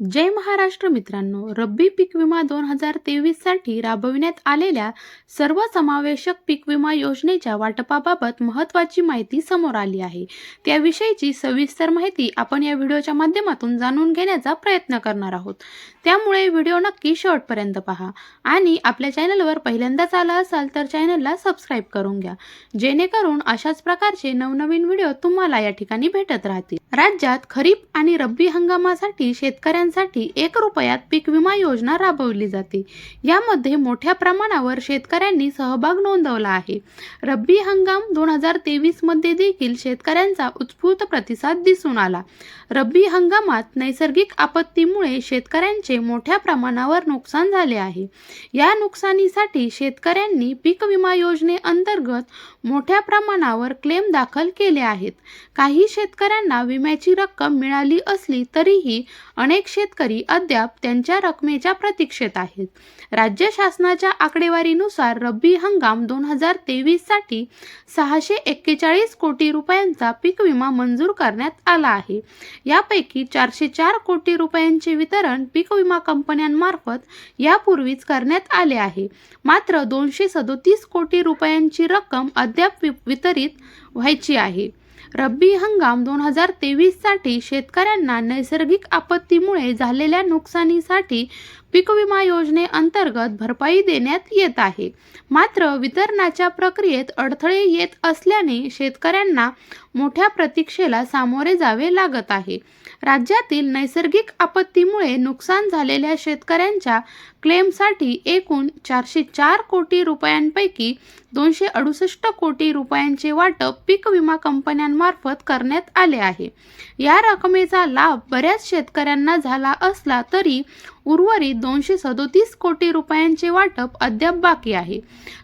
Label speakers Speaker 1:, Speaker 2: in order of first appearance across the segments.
Speaker 1: जय महाराष्ट्र मित्रांनो रब्बी पीक विमा दोन हजार तेवीससाठी राबविण्यात आलेल्या सर्वसमावेशक पीक विमा योजनेच्या वाटपाबाबत महत्त्वाची माहिती समोर आली आहे. त्याविषयीची सविस्तर माहिती आपण या व्हिडिओच्या माध्यमातून जाणून घेण्याचा प्रयत्न करणार आहोत. त्यामुळे व्हिडिओ नक्की शेवटपर्यंत पहा आणि आपल्या चॅनलवर पहिल्यांदाच आला असाल तर चॅनलला सबस्क्राईब करून घ्या. जेणेकरून अशाच प्रकारचे नवनवीन व्हिडिओ तुम्हाला या ठिकाणी भेटत राहतील. राज्यात खरीप आणि रब्बी हंगामासाठी शेतकऱ्यांसाठी एक रुपयात पीक विमा योजना राबवली जाते. यामध्ये मोठ्या प्रमाणावर शेतकऱ्यांनी सहभाग नोंदवला आहे. रब्बी हंगाम दोन हजार तेवीसमध्ये देखील शेतकऱ्यांचा उत्स्फूर्त प्रतिसाद दिसून आला. रब्बी हंगामात नैसर्गिक आपत्तीमुळे शेतकऱ्यांचे मोठ्या प्रमाणावर नुकसान झाले आहे. या नुकसानीसाठी शेतकऱ्यांनी पीक विमा योजनेअंतर्गत मोठ्या प्रमाणावर क्लेम दाखल केले आहेत. काही शेतकऱ्यांना विम्याची रक्कम मिळाली असली तरीही अनेक शेतकरी अद्याप त्यांच्या रकमेच्या प्रतीक्षेत आहेत. राज्य शासनाच्या आकडेवारीनुसार रब्बी हंगाम दोन हजार तेवीससाठी सहाशे एक्केचाळीस कोटी रुपयांचा पीक विमा मंजूर करण्यात आला आहे. यापैकी चारशे चार कोटी रुपयांचे वितरण पीक विमा कंपन्यांमार्फत यापूर्वीच करण्यात आले आहे. मात्र दोनशे सदोतीस कोटी रुपयांची रक्कम अद्याप वि- वितरित व्हायची आहे. रब्बी हंगाम दोन हजार तेवीससाठी शेतकऱ्यांना नैसर्गिक आपत्तीमुळे झालेल्या नुकसानीसाठी पीक विमा योजनेअंतर्गत भरपाई देण्यात येत आहे. मात्र वितरणाच्या प्रक्रियेत अडथळे येत असल्याने शेतकऱ्यांना मोठ्या प्रतीक्षेला सामोरे जावे लागत आहे. राज्यातील नैसर्गिक आपत्तीमुळे नुकसान झालेल्या शेतकऱ्यांच्या क्लेमसाठी एकूण चारशे चार कोटी रुपयांपैकी दोनशे अडुसष्ट कोटी रुपयांचे वाटप पीक विमा कंपन्यांमार्फत करण्यात आले आहे. या रकमेचा लाभ बऱ्याच शेतकऱ्यांना झाला असला तरी उर्वरित दोनशे सदोतीस कोटी रुपयांचे वाटप अद्याप बाकी आहे.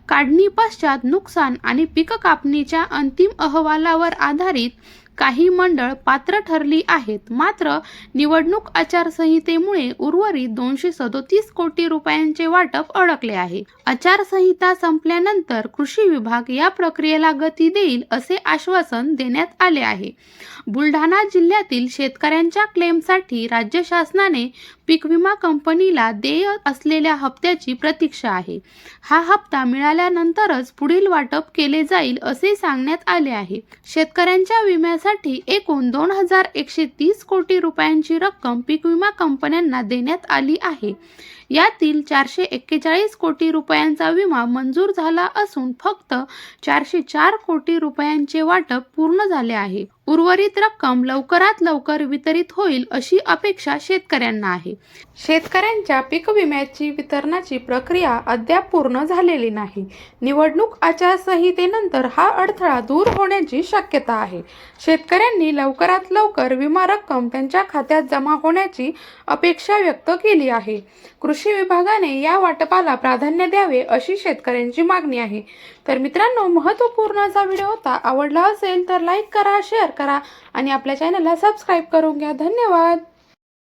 Speaker 1: काढणी पश्चात नुकसान आणि पीक कापणीच्या अंतिम अहवालावर आधारित काही मंडळ पात्र ठरली आहेत. मात्र निवडणूक आचारसंहितेमुळे उर्वरित दोनशे सदोतीस कोटी रुपयांचे वाटप अडकले आहे. आचारसंहिता संपल्यानंतर कृषी विभाग या प्रक्रियेला गती देईल असे आश्वासन देण्यात आले आहे. बुलढाणा जिल्ह्यातील शेतकऱ्यांच्या क्लेमसाठी राज्य शासनाने पीक विमा कंपनीला देय असलेल्या हप्त्याची प्रतीक्षा आहे. हा हप्ता मिळाल्यानंतरच पुढील वाटप केले जाईल असे सांगण्यात आले आहे. शेतकऱ्यांच्या विम्यासाठी एकूण दोन हजार एकशे तीस कोटी रुपयांची रक्कम पीक विमा कंपन्यांना देण्यात आली आहे. यातील चारशे एक्केचाळीस कोटी रुपयांचा विमा मंजूर झाला असून फक्त चारशे चार कोटी रुपयांचे वाटप पूर्ण झाले आहे. उर्वरित रक्कम लवकरात लवकर वितरित होईल अशी अपेक्षा शेतकऱ्यांना आहे. शेतकऱ्यांच्या पीक विम्याची वितरणाची प्रक्रिया अद्याप पूर्ण झालेली नाही. निवडणूक आचारसंहितेनंतर हा अडथळा दूर होण्याची शक्यता आहे. शेतकऱ्यांनी लवकरात लवकर विमा रक्कम त्यांच्या खात्यात जमा होण्याची अपेक्षा व्यक्त केली आहे. कृषी विभागाने या वाटपाला प्राधान्य द्यावे अशी शेतकऱ्यांची मागणी आहे. तर मित्रांनो महत्त्वपूर्ण असा व्हिडिओ होता आवडला असेल तर लाईक करा शेअर करा आणि आपल्या चॅनलला सबस्क्राईब करून घ्या. धन्यवाद.